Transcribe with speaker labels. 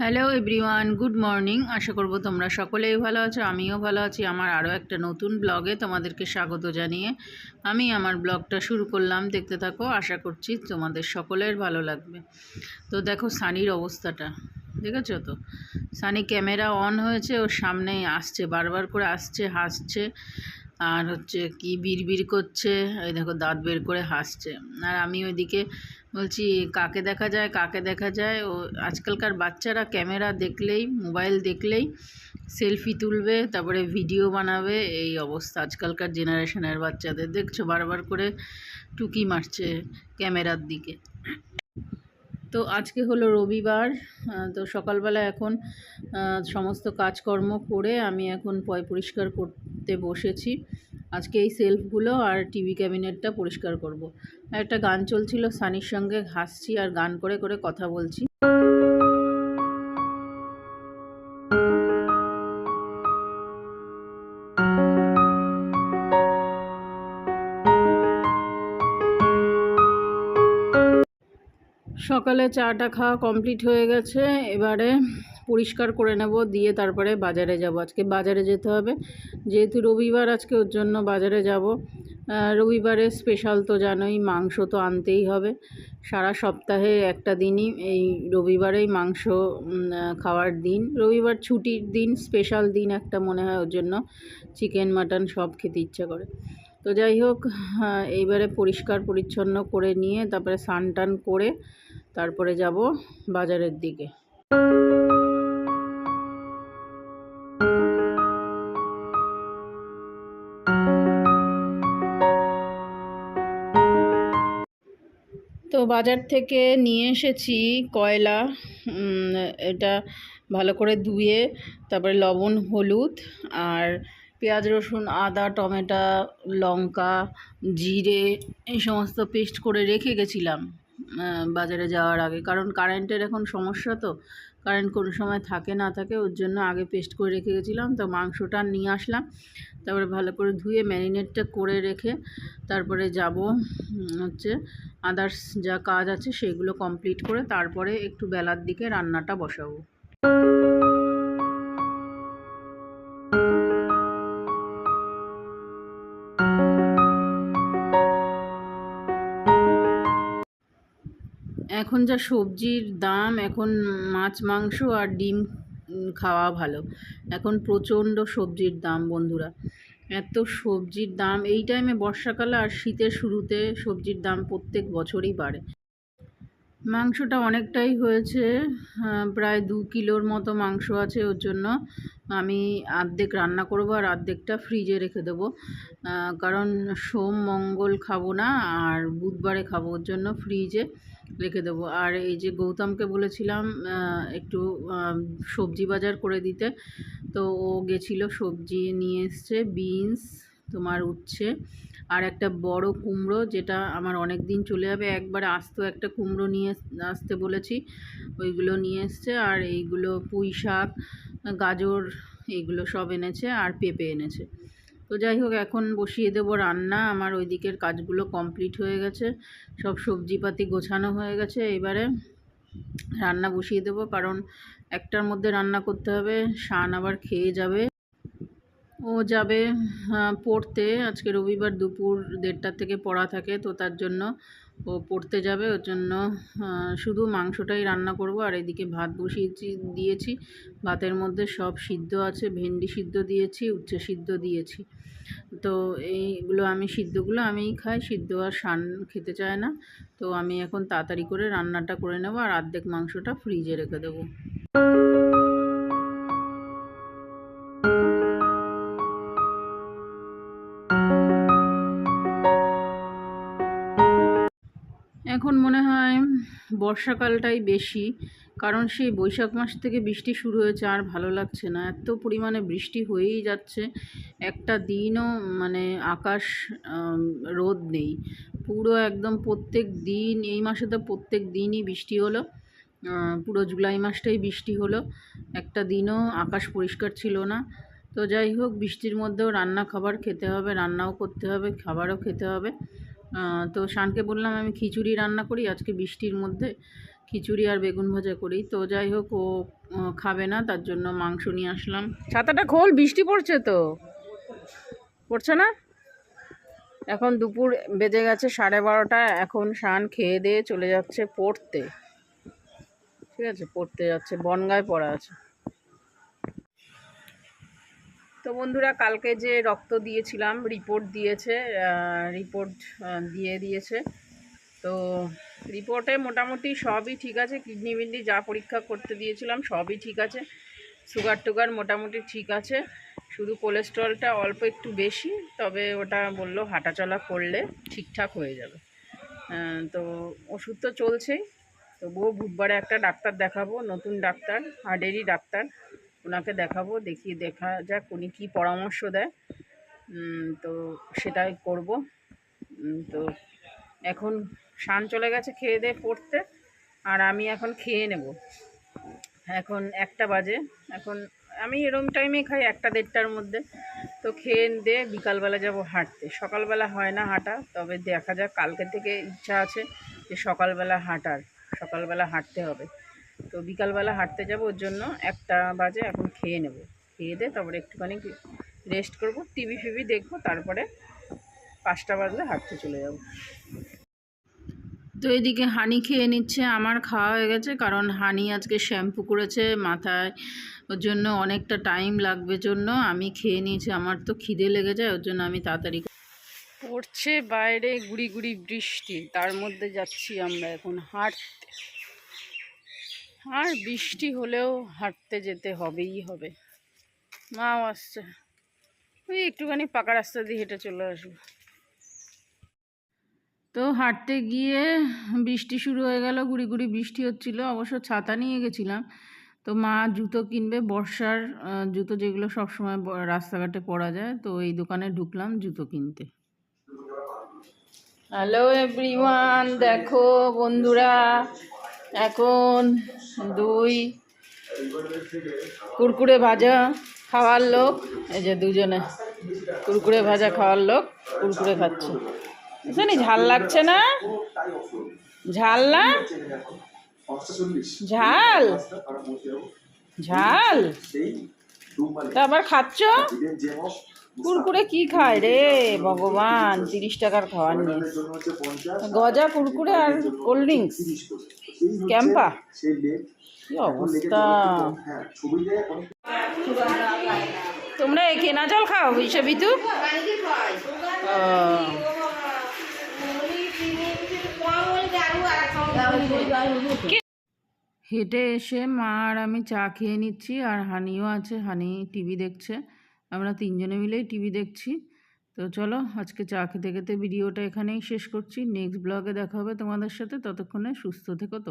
Speaker 1: Hello everyone good morning আশা করব তোমরা সকলেই ভালো আছো, আমিও ভালো আছি। আমার আরও একটা নতুন ব্লগে তোমাদেরকে স্বাগত জানিয়ে আমি আমার ব্লগটা শুরু করলাম। দেখতে থাকো, আশা করছি তোমাদের সকলের ভালো লাগবে। তো দেখো সানির অবস্থাটা, দেখেছ তো? সানি ক্যামেরা অন হয়েছে, ওর সামনে আসছে, বারবার করে আসছে, হাসছে, আর হচ্ছে কি বিড়বিড় করছে, এই দেখো দাঁত বের করে হাসছে। আর আমি ওইদিকে বলছি, কাকে দেখা যায়, কাকে দেখা যায়? ও আজকালকার বাচ্চারা ক্যামেরা দেখলেই, মোবাইল দেখলেই সেলফি তুলবে, তারপরে ভিডিও বানাবে, এই অবস্থা। আজকালকার জেনারেশনের বাচ্চাদের দেখছ, বারবার করে টুকি মারছে ক্যামেরার দিকে। তো আজকে হলো রবিবার তো সকালবেলা এখন সমস্ত কাজকর্ম করে আমি এখন পয় পরিষ্কার করতে বসেছি। আজকে এই সেলফগুলো আর টিভি ক্যাবিনেটটা পরিষ্কার করব। একটা গান চলছিল, সানির সঙ্গে হাসছি আর গান করে করে কথা বলছি সকালে চাটা খাওয়া কমপ্লিট হয়ে গেছে, এবারে পরিষ্কার করে নেব, দিয়ে তারপরে বাজারে যাব। আজকে বাজারে যেতে হবে। যেহেতু রবিবার আজকে, ওর জন্য বাজারে যাব। রবিবারে স্পেশাল তো জানোই, মাংস তো আনতেই হবে। সারা সপ্তাহে একটা দিনই এই রবিবারেই মাংস খাওয়ার দিন। রবিবার ছুটির দিন স্পেশাল দিন একটা মনে হয় ওর জন্য। চিকেন মাটন সব খেতে ইচ্ছা করে। তো যাই হোক এইবারে পরিষ্কার পরিচ্ছন্ন করে নিয়ে, তারপরে স্নান টান করে তারপরে যাব বাজারের দিকে। তো বাজার থেকে নিয়ে এসেছি কয়লা এটা ভালো করে ধুয়ে, তারপরে লবণ, হলুদ আর পেঁয়াজ, রসুন, আদা, টমেটো, লঙ্কা, জিরে, এই সমস্ত পেস্ট করে রেখে গেছিলাম বাজারে যাওয়ার আগে। কারণ কারেন্টের এখন সমস্যা তো কারেন্ট কোনো সময় থাকে না থাকে ওর জন্য আগে পেস্ট করে রেখে গেছিলাম, তো মাংসটা নিয়ে আসলাম। তারপরে ভালো করে ধুয়ে ম্যারিনেটটা করে রেখে তারপরে যাব হচ্ছে আদার্স যা কাজ আছে সেগুলো কমপ্লিট করে তারপরে একটু বেলার দিকে রান্নাটা বসাবো। এখন যা সবজির দাম, এখন মাছ, মাংস আর ডিম খাওয়া ভালো। এখন প্রচণ্ড সবজির দাম বন্ধুরা। এত সবজির দাম, এই টাইমে বর্ষাকালে আর শীতের শুরুতে সবজির দাম প্রত্যেক বছরই বাড়ে। মাংসটা অনেকটাই হয়েছে প্রায় দু কিলোর মতো মাংস আছে ওর জন্য। আমি আর্ধেক রান্না করব আর আর্ধেকটা ফ্রিজে রেখে দেবো। কারণ সোম, মঙ্গল খাব না, আর বুধবারে খাব ওর জন্য ফ্রিজে রেখে দেবো। আর এই যে গৌতমকে বলেছিলাম একটু সবজি বাজার করে দিতে। তো ও গেছিল সবজি নিয়ে এসছে, বিনস, তোমার উচ্ছে, আর একটা বড় কুমড়ো যেটা আমার অনেক দিন চলে যাবে। একবার আস্ত একটা কুমড়ো নিয়ে আসতে বলেছি, ওইগুলো নিয়ে এসছে। আর এইগুলো পুঁই শাক, গাজর, এগুলো সব এনেছে, আর পেঁপে এনেছে। তো যাই হোক, এখন বসিয়ে দেবো রান্না। আমার ওই দিকের কাজগুলো কমপ্লিট হয়ে গেছে। সব সবজিপাতি গোছানো হয়ে গেছে। এবারে রান্না বসিয়ে দেবো, কারণ একটার মধ্যে রান্না করতে হবে। শান আবার খেয়ে যাবে। ও যাবে পড়তে। আজকে রবিবার দুপুর দেড়টার থেকে পড়া থাকে, তো তার জন্য ও পড়তে যাবে, ওর জন্য শুধু মাংসটাই রান্না করব, আর এদিকে ভাত বসিয়েছি, দিয়েছি। ভাতের মধ্যে সব সিদ্ধ আছে, ভেন্ডি সিদ্ধ দিয়েছি, উচ্ছে সিদ্ধ দিয়েছি। তো এইগুলো আমি সিদ্ধগুলো আমিই খাই, সিদ্ধ আর শান খেতে চায় না। তো আমি এখন তাড়াতাড়ি করে রান্নাটা করে নেব, আর অর্ধেক মাংসটা ফ্রিজে রেখে দেবো। এখন মনে হয় বর্ষাকালটাই বেশি, কারণ সেই বৈশাখ মাস থেকে বৃষ্টি শুরু হয়েছে আর ভালো লাগছে না। এত পরিমাণে বৃষ্টি হয়েই যাচ্ছে, একটা দিনও মানে আকাশ রোদ নেই। পুরো একদম প্রত্যেক দিন, এই মাসে তো প্রত্যেক দিনই বৃষ্টি হলো পুরো জুলাই মাসটাই বৃষ্টি হলো। একটা দিনও আকাশ পরিষ্কার ছিল না। তো যাই হোক, বৃষ্টির মধ্যেও রান্না খাবার খেতে হবে, রান্নাও করতে হবে, খাবারও খেতে হবে। তো শানকে বললাম, আমি খিচুড়ি রান্না করি, আজকে বৃষ্টির মধ্যে খিচুড়ি আর বেগুন ভাজা করি। তো যাই হোক ও খাবে না, তার জন্য মাংস নিয়ে আসলাম। ছাতাটা খোল, বৃষ্টি পড়ছে তো। পড়ছে না? এখন দুপুর বেজে গেছে সাড়ে বারোটা, এখন শান খেয়ে দিয়ে চলে যাচ্ছে পড়তে। ঠিক আছে, পড়তে যাচ্ছে, বনগায় পড়া আছে। তো বন্ধুরা, কালকে যে রক্ত দিয়েছিলাম রিপোর্ট দিয়েছে রিপোর্ট দিয়ে দিয়েছে। তো রিপোর্টে মোটামুটি সবই ঠিক আছে। কিডনি বিডনি যা পরীক্ষা করতে দিয়েছিলাম, সবই ঠিক আছে। সুগার টুগার মোটামুটি ঠিক আছে। শুধু কোলেস্ট্রলটা অল্প একটু বেশি, তবে ওটা বলল হাঁটাচলা করলে ঠিকঠাক হয়ে যাবে। তো ওষুধ তো চলছেই। তবুও বুধবারে একটা ডাক্তার দেখাবো, নতুন ডাক্তার হার্টেরই ডাক্তার। ওনাকে দেখাবো, দেখি দেখা যাক উনি কী পরামর্শ দেয়। তো সেটাই করব। তো এখন শান চলে গেছে খেয়ে দিয়ে পড়তে, আর আমি এখন খেয়ে নেব। এখন একটা বাজে, এখন আমি এরম টাইমে খাই একটা দেড়টার মধ্যে। তো খেয়ে দিয়ে বিকালবেলা যাব হাঁটতে। সকালবেলা হয় না হাঁটা, তবে দেখা যাক, কালকে থেকে ইচ্ছা আছে যে সকালবেলা হাঁটার, সকালবেলা হাঁটতে হবে। তো বিকালবেলা হাঁটতে যাব ওর জন্য একটা বাজে এখন খেয়ে নেব। খেয়ে দিয়ে তারপরে একটুখানি রেস্ট করব টিভি ফিভি দেখব তারপরে পাঁচটা বাজলে হাঁটতে চলে যাব। তো এদিকে হানি খেয়ে নিচ্ছে আমার খাওয়া হয়ে গেছে কারণ হানি আজকে শ্যাম্পু করেছে মাথায় ওর জন্য অনেকটা টাইম লাগবে জন্য আমি খেয়ে নিয়েছি আমার তো খিদে লেগে যায় ওর জন্য আমি তাড়াতাড়ি পড়ছে বাইরে গুড়ি গুড়ি বৃষ্টি তার মধ্যে যাচ্ছি আমরা এখন হাঁটতে। আর বৃষ্টি হলেও হাঁটতে যেতে হবেই হবে। মাও আসছে। ওই একটুখানি পাকা রাস্তা দিয়ে হেঁটে চলে আসব। তো হাঁটতে গিয়ে বৃষ্টি শুরু হয়ে গেল গুড়ি গুড়ি বৃষ্টি হচ্ছিল অবশ্য ছাতা নিয়ে গেছিলাম। তো মা জুতো কিনবে বর্ষার জুতো যেগুলো সবসময় রাস্তাঘাটে পরা যায় তো এই দোকানে ঢুকলাম জুতো কিনতে। হ্যালো এভরিওয়ান দেখো বন্ধুরা এখন দুই কুরকুরে ভাজা খাওয়ার লোক, এই যে দুজনে কুরকুরে ভাজা খাওয়ার লোক কুরকুরে খাচ্ছে। জানি ঝাল লাগছে না? ঝাল না? ঝাল? ঝাল? তা আবার খাচ্ছ? কুরকুরে কি খায় রে ভগবান? তিরিশ টাকার খাওয়ার নিয়ে। গজা কুরকুরে আর কোল্ড ড্রিঙ্কস। ক্যাম্পা কি অবস্থা? তোমরা এই কেনা জল খাও হিসেবে বিতু। হেঁটে এসে মা আর আমি চা খেয়ে নিচ্ছি আর হানিও আছে হানি টিভি দেখছে। আমরা তিনজনে মিলেই টিভি দেখছি। তো চলো আজকে চা খেতে খেতে ভিডিওটা এখানেই শেষ করছি। নেক্সট ব্লগে দেখা হবে তোমাদের সাথে ততক্ষণে সুস্থ থেকো